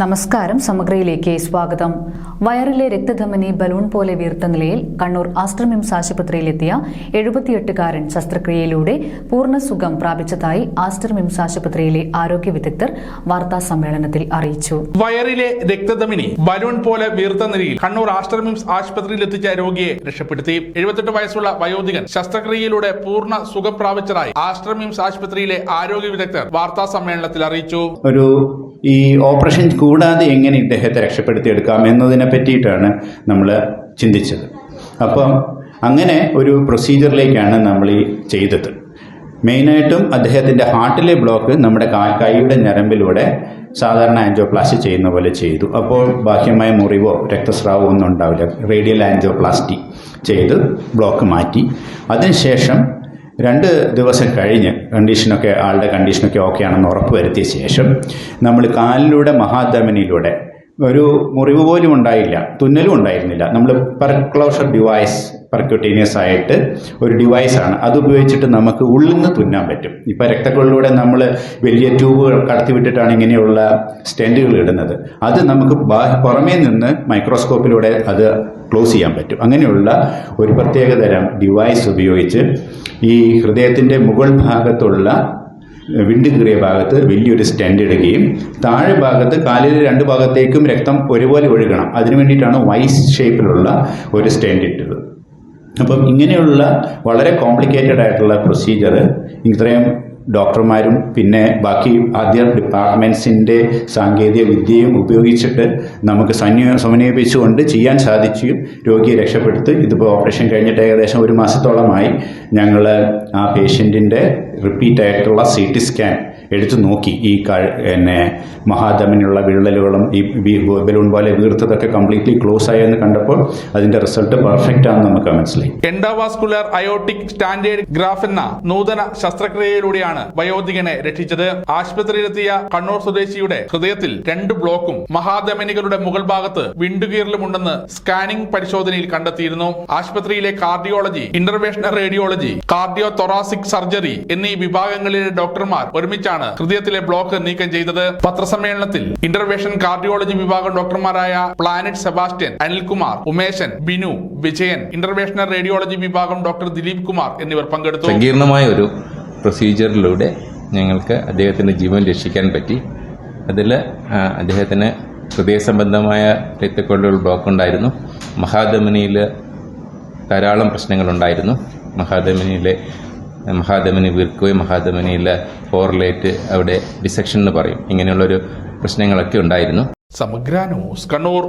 നമസ്കാരം സമഗ്രയിലേക്ക് സ്വാഗതം. വയറിലെ രക്തധമനി ബലൂൺ പോലെ വീർത്ത നിലയിൽ കണ്ണൂർ ആസ്ട്രമിംസ് ആശുപത്രിയിലെത്തിയ എഴുപത്തിയെട്ടുകാരൻ ശസ്ത്രക്രിയയിലൂടെ പൂർണ സുഖം പ്രാപിച്ചതായി ആസ്ട്രമിംസ് ആശുപത്രിയിലെ ആരോഗ്യ വിദഗ്ധർ വാർത്താ സമ്മേളനത്തിൽ അറിയിച്ചു. വയറിലെ രക്തധമനി ബലൂൺ പോലെ വീർത്ത നിലയിൽ കണ്ണൂർ ആസ്ട്രമിംസ് ആശുപത്രിയിൽ എത്തിച്ച രോഗിയെ രക്ഷപ്പെടുത്തി. എഴുപത്തെട്ട് വയസ്സുള്ള വയോധികൻ ശസ്ത്രക്രിയയിലൂടെ പൂർണ സുഖം പ്രാപിച്ചതായി ആസ്ട്രമിംസ് ആശുപത്രിയിലെ ആരോഗ്യ വിദഗ്ധർ വാർത്താ സമ്മേളനത്തിൽ അറിയിച്ചു. ഒരു ഈ ഓപ്പറേഷൻ കൂടാതെ എങ്ങനെ ഇദ്ദേഹത്തെ രക്ഷപ്പെടുത്തിയെടുക്കാം എന്നതിനെ പറ്റിയിട്ടാണ് നമ്മൾ ചിന്തിച്ചത്. അപ്പം അങ്ങനെ ഒരു പ്രൊസീജിയറിലേക്കാണ് നമ്മൾ ഈ ചെയ്തത്. മെയിനായിട്ടും അദ്ദേഹത്തിന്റെ ഹാർട്ടിലെ ബ്ലോക്ക് നമ്മുടെ കൈയുടെ ഞരമ്പിലൂടെ സാധാരണ ആൻജിയോപ്ലാസ്റ്റി ചെയ്യുന്ന പോലെ ചെയ്തു. അപ്പോൾ ബാഹ്യമായ മുറിവോ രക്തസ്രാവോ ഒന്നും ഉണ്ടാവില്ല. റേഡിയൽ ആൻജിയോപ്ലാസ്റ്റി ചെയ്ത് ബ്ലോക്ക് മാറ്റി. അതിനുശേഷം രണ്ട് ദിവസം കഴിഞ്ഞ് കണ്ടീഷനൊക്കെ ആളുടെ കണ്ടീഷനൊക്കെ ഓക്കെ ആണെന്ന് ഉറപ്പ് വരുത്തിയ ശേഷം നമ്മൾ കാലിലൂടെ മഹാധമനിയിലൂടെ ഒരു മുറിവ് പോലും ഉണ്ടായില്ല തുന്നലും ഉണ്ടായിരുന്നില്ല. നമ്മൾ പെർക്ലോഷർ ഡിവൈസ് പെർക്യൂട്ടീനിയസ് ആയിട്ട് ഒരു ഡിവൈസാണ് അത് ഉപയോഗിച്ചിട്ട് നമുക്ക് ഉള്ളിൽ നിന്ന് തുന്നാൻ പറ്റും. ഇപ്പം രക്തക്കൊള്ളിലൂടെ നമ്മൾ വലിയ ട്യൂബുകൾ കടത്തി വിട്ടിട്ടാണ് ഇങ്ങനെയുള്ള സ്റ്റെന്റുകൾ ഇടുന്നത്. അത് നമുക്ക് പുറമേ നിന്ന് മൈക്രോസ്കോപ്പിലൂടെ അത് ക്ലോസ് ചെയ്യാൻ പറ്റും. അങ്ങനെയുള്ള ഒരു പ്രത്യേകതരം ഡിവൈസ് ഉപയോഗിച്ച് ഈ ഹൃദയത്തിന്റെ മുകൾ ഭാഗത്തുള്ള വിണ്ട് കീറിയ ഭാഗത്ത് വലിയൊരു സ്റ്റെൻഡ് ഇടുകയും താഴെ ഭാഗത്ത് കാലിലെ രണ്ട് ഭാഗത്തേക്കും രക്തം ഒരുപോലെ ഒഴുകണം. അതിനു വേണ്ടിയിട്ടാണ് വൈസ് ഷേപ്പിലുള്ള ഒരു സ്റ്റെൻഡ് ഇട്ടത്. അപ്പം ഇങ്ങനെയുള്ള വളരെ കോംപ്ലിക്കേറ്റഡ് ആയിട്ടുള്ള പ്രൊസീജിയർ ഇത്രയും ഡോക്ടർമാരും പിന്നെ ബാക്കി ആദ്യ ഡിപ്പാർട്ട്മെന്റ്സിന്റെ സാങ്കേതിക വിദ്യയും ഉപയോഗിച്ചിട്ട് നമുക്ക് സന്യ സമന്വയിപ്പിച്ചുകൊണ്ട് ചെയ്യാൻ സാധിച്ചു. രോഗിയെ രക്ഷപ്പെടുത്തി. ഇതിപ്പോൾ ഓപ്പറേഷൻ കഴിഞ്ഞിട്ട് ഏകദേശം ഒരു മാസത്തോളമായി ഞങ്ങൾ ആ പേഷ്യന്റിന്റെ റിപ്പീറ്റ് ആയിട്ടുള്ള സി ടി സ്കാൻ എടുത്തു നോക്കി. ഈ പിന്നെ മഹാധമനുള്ള വിള്ളലുകളും ഈ ബലൂൺ പോലെ വീർത്തതൊക്കെ കംപ്ലീറ്റ്ലി ക്ലോസ് ആയെന്ന് കണ്ടപ്പോൾ അതിന്റെ റിസൾട്ട് പെർഫെക്റ്റ് ആണെന്ന് നമുക്ക് മനസ്സിലായി. എൻഡോവാസ്കുലർ അയോട്ടിക് സ്റ്റാൻഡേർഡ് ഗ്രാഫ് എന്ന നൂതന ശസ്ത്രക്രിയയിലൂടെയാണ് വയോധികനെ രക്ഷിച്ചത്. ആശുപത്രിയിലെത്തിയ കണ്ണൂർ സ്വദേശിയുടെ ഹൃദയത്തിൽ രണ്ട് ബ്ലോക്കും മഹാധമനികളുടെ മുകൾ ഭാഗത്ത് വിണ്ടുകീറലുമുണ്ടെന്ന് സ്കാനിംഗ് പരിശോധനയിൽ കണ്ടെത്തിയിരുന്നു. ആശുപത്രിയിലെ cardiology interventional radiology cardio thoracic surgery എന്നീ വിഭാഗങ്ങളിലെ ഡോക്ടർമാർ ഒരുമിച്ചാണ് ഹൃദയത്തിലെ ബ്ലോക്ക് നീക്കം ചെയ്തത് പത്രസമ്മേളനത്തിൽ. ഇന്റർവേഷൻ കാർഡിയോളജി വിഭാഗം ഡോക്ടർമാരായ പ്ലാനറ്റ് Sebastian Anilkumar Umeshan Binu Vijayan interventional radiology വിഭാഗം ഡോക്ടർ ദിലീപ് കുമാർ എന്നിവർ പങ്കെടുത്തു. സങ്കീർണമായ ഒരു പ്രൊസീജിയറിലൂടെ ഞങ്ങൾക്ക് അദ്ദേഹത്തിന്റെ ജീവൻ രക്ഷിക്കാൻ പറ്റി. അതിൽ അദ്ദേഹത്തിന് ഹൃദയ സംബന്ധമായ രക്തക്കൊള്ളുകൾ ബ്ലോക്ക് ഉണ്ടായിരുന്നു മഹാധമനിയിൽ ധാരാളം പ്രശ്നങ്ങളുണ്ടായിരുന്നു. മഹാധമനിയിലെ മഹാധമനി വീർക്കുകയും മഹാധമനിയിലെ ഫോർലേറ്റ് അവിടെ ഡിസെക്ഷൻ എന്ന് പറയും. ഇങ്ങനെയുള്ളൊരു പ്രശ്നങ്ങളൊക്കെ ഉണ്ടായിരുന്നു. സമഗ്ര ന്യൂസ് കണ്ണൂർ.